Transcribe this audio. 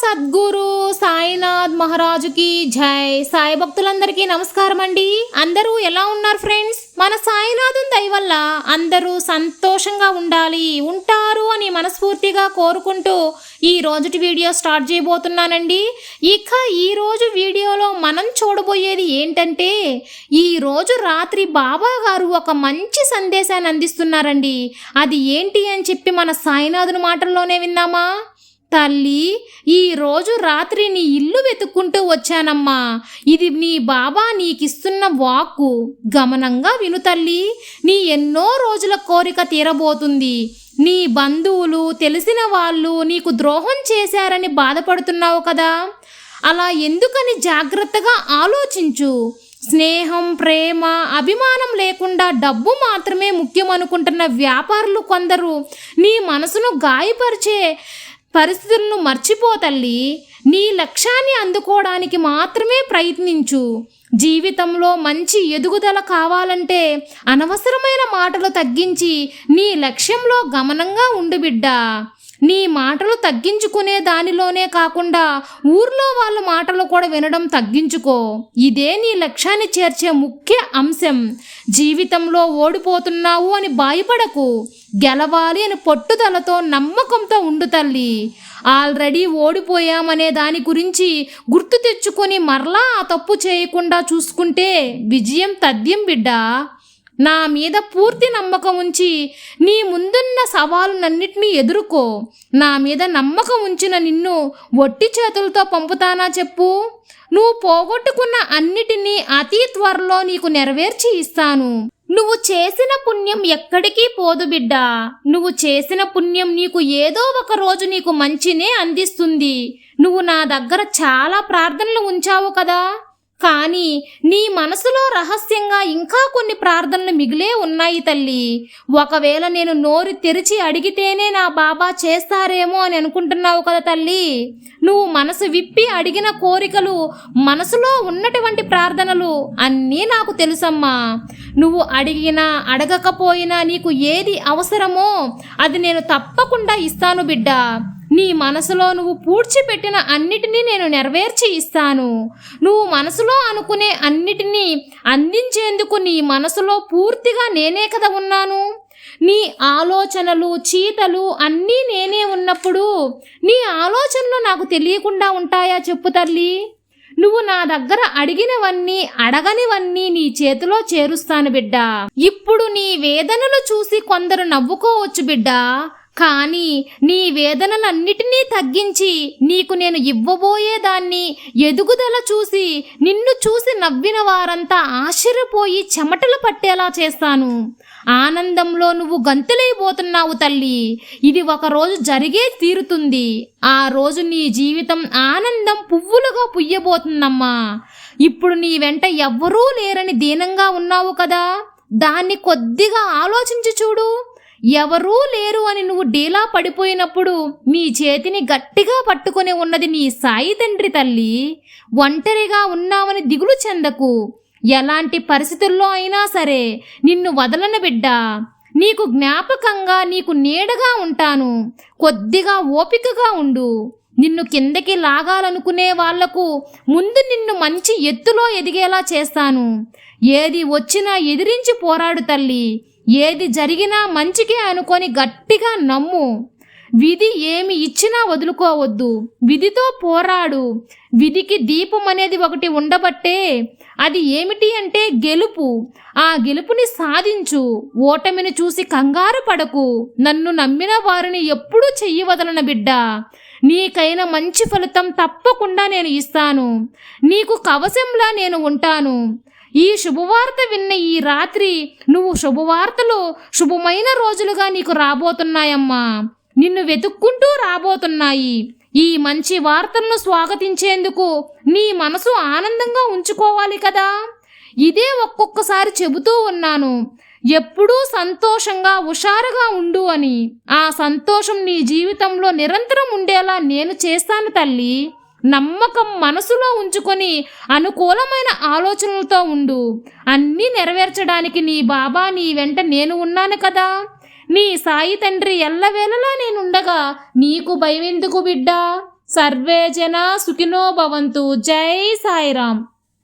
సద్గురు సాయినాథ్ మహారాజుకి జై. సాయి భక్తులందరికీ నమస్కారం అండి. అందరూ ఎలా ఉన్నారు ఫ్రెండ్స్? మన సాయినాథుని దయ వల్ల అందరూ సంతోషంగా ఉండాలి ఉంటారు అని మనస్ఫూర్తిగా కోరుకుంటూ ఈ రోజుటి వీడియో స్టార్ట్ చేయబోతున్నానండి. ఇక ఈ రోజు వీడియోలో మనం చూడబోయేది ఏంటంటే ఈ రోజు రాత్రి బాబా గారు ఒక మంచి సందేశాన్ని అందిస్తున్నారండి. అది ఏంటి అని చెప్పి మన సాయినాథుని మాటల్లోనే విందామా? తల్లి ఈ రోజు రాత్రి నీ ఇల్లు వెతుక్కుంటూ వచ్చానమ్మా. ఇది నీ బాబా నీకిస్తున్న వాక్కు. గమనంగా విను తల్లి నీ ఎన్నో రోజుల కోరిక తీరబోతుంది. నీ బంధువులు తెలిసిన వాళ్ళు నీకు ద్రోహం చేశారని బాధపడుతున్నావు కదా. అలా ఎందుకని జాగ్రత్తగా ఆలోచించు. స్నేహం ప్రేమ అభిమానం లేకుండా డబ్బు మాత్రమే ముఖ్యం అనుకుంటున్న వ్యాపారులు కొందరు నీ మనసును గాయపరిచే పరిస్థితులను మర్చిపో తల్లి. నీ లక్ష్యాన్ని అందుకోవడానికి మాత్రమే ప్రయత్నించు. జీవితంలో మంచి ఎదుగుదల కావాలంటే అనవసరమైన మాటలు తగ్గించి నీ లక్ష్యంలో గమనంగా ఉండు బిడ్డా. నీ మాటలు తగ్గించుకునే దానిలోనే కాకుండా ఊర్లో వాళ్ళ మాటలు కూడా వినడం తగ్గించుకో. ఇదే నీ లక్ష్యాన్ని చేర్చే ముఖ్య అంశం. జీవితంలో ఓడిపోతున్నావు అని భయపడకు. గెలవాలి అని పట్టుదలతో నమ్మకంతో ఉండు తల్లి. ఆల్రెడీ ఓడిపోయామనే దాని గురించి గుర్తు తెచ్చుకొని మరలా ఆ తప్పు చేయకుండా చూసుకుంటే విజయం తథ్యం బిడ్డా. నా మీద పూర్తి నమ్మకం ఉంచి నీ ముందున్న సవాలునన్నిటినీ ఎదుర్కో. నా మీద నమ్మకం ఉంచిన నిన్ను ఒట్టి చేతులతో పంపుతానా చెప్పు. నువ్వు పోగొట్టుకున్న అన్నిటినీ అతి త్వరలో నీకు నెరవేర్చి ఇస్తాను. నువ్వు చేసిన పుణ్యం ఎక్కడికి పోదు బిడ్డా. నువ్వు చేసిన పుణ్యం నీకు ఏదో ఒక రోజు నీకు మంచినే అందిస్తుంది. నువ్వు నా దగ్గర చాలా ప్రార్థనలు ఉంచావు కదా. కానీ నీ మనసులో రహస్యంగా ఇంకా కొన్ని ప్రార్థనలు మిగిలే ఉన్నాయి తల్లి. ఒకవేళ నేను నోరు తెరిచి అడిగితేనే నా బాబా చేస్తారేమో అని అనుకుంటున్నావు కదా తల్లి. నువ్వు మనసు విప్పి అడిగిన కోరికలు మనసులో ఉన్నటువంటి ప్రార్థనలు అన్నీ నాకు తెలుసమ్మా. నువ్వు అడిగినా అడగకపోయినా నీకు ఏది అవసరమో అది నేను తప్పకుండా ఇస్తాను బిడ్డ. నీ మనసులో నువ్వు పూడ్చిపెట్టిన అన్నిటినీ నేను నెరవేర్చి ఇస్తాను. నువ్వు మనసులో అనుకునే అన్నిటినీ అందించేందుకు నీ మనసులో పూర్తిగా నేనే కదా ఉన్నాను. నీ ఆలోచనలు చీతలు అన్నీ నేనే ఉన్నప్పుడు నీ ఆలోచనలు నాకు తెలియకుండా ఉంటాయా చెప్పు తల్లి. నువ్వు నా దగ్గర అడిగినవన్నీ అడగనివన్నీ నీ చేతిలో చేరుస్తాను బిడ్డ. ఇప్పుడు నీ వేదనలు చూసి కొందరు నవ్వుకోవచ్చు బిడ్డా. కానీ నీ వేదనలన్నిటినీ తగ్గించి నీకు నేను ఇవ్వబోయే దాన్ని ఎదుగుదల చూసి నిన్ను చూసి నవ్విన వారంతా ఆశ్చర్యపోయి చెమటలు పట్టేలా చేస్తాను. ఆనందంలో నువ్వు గంతులైపోతున్నావు తల్లి. ఇది ఒకరోజు జరిగే తీరుతుంది. ఆ రోజు నీ జీవితం ఆనందం పువ్వులుగా పుయ్యబోతుందమ్మా. ఇప్పుడు నీ వెంట ఎవ్వరూ లేరని దీనంగా ఉన్నావు కదా. దాన్ని కొద్దిగా ఆలోచించి చూడు. ఎవరూ లేరు అని నువ్వు డీలా పడిపోయినప్పుడు నీ చేతిని గట్టిగా పట్టుకొని ఉన్నది నీ సాయి తండ్రి తల్లి. ఒంటరిగా ఉన్నావని దిగులు చెందకు. ఎలాంటి పరిస్థితుల్లో అయినా సరే నిన్ను వదలను బిడ్డ. నీకు జ్ఞాపకంగా నీకు నీడగా ఉంటాను. కొద్దిగా ఓపికగా ఉండు. నిన్ను కిందకి లాగాలనుకునే వాళ్ళకు ముందు నిన్ను మంచి ఎత్తులో ఎదిగేలా చేస్తాను. ఏది వచ్చినా ఎదిరించి పోరాడు తల్లి. ఏది జరిగినా మంచికే అనుకొని గట్టిగా నమ్ము. విధి ఏమి ఇచ్చినా వదులుకోవద్దు. విధితో పోరాడు. విధికి దీపం అనేది ఒకటి ఉండబట్టే అది ఏమిటి అంటే గెలుపు. ఆ గెలుపుని సాధించు. ఓటమిని చూసి కంగారు పడకు. నన్ను నమ్మిన వారిని ఎప్పుడూ చెయ్యి వదలన బిడ్డ. నీకైన మంచి ఫలితం తప్పకుండా నేను ఇస్తాను. నీకు కవశంలా నేను ఉంటాను. ఈ శుభవార్త విన్న ఈ రాత్రి నువ్వు శుభవార్తలు శుభమైన రోజులుగా నీకు రాబోతున్నాయమ్మా. నిన్ను వెతుక్కుంటూ రాబోతున్నాయి. ఈ మంచి వార్తలను స్వాగతించేందుకు నీ మనసు ఆనందంగా ఉంచుకోవాలి కదా. ఇదే ఒక్కొక్కసారి చెబుతూ ఉన్నాను. ఎప్పుడూ సంతోషంగా హుషారుగా ఉండు అని. ఆ సంతోషం నీ జీవితంలో నిరంతరం ఉండేలా నేను చేస్తాను తల్లి. నమ్మకం మనసులో ఉంచుకొని అనుకూలమైన ఆలోచనలతో ఉండు. అన్నీ నెరవేర్చడానికి నీ బాబా నీ వెంట నేను ఉన్నాను కదా. నీ సాయి తండ్రి ఎల్లవేళలా నేనుండగా నీకు భయమెందుకు బిడ్డా? సర్వే జన సుఖినో భవంతు. జై సాయిరామ్.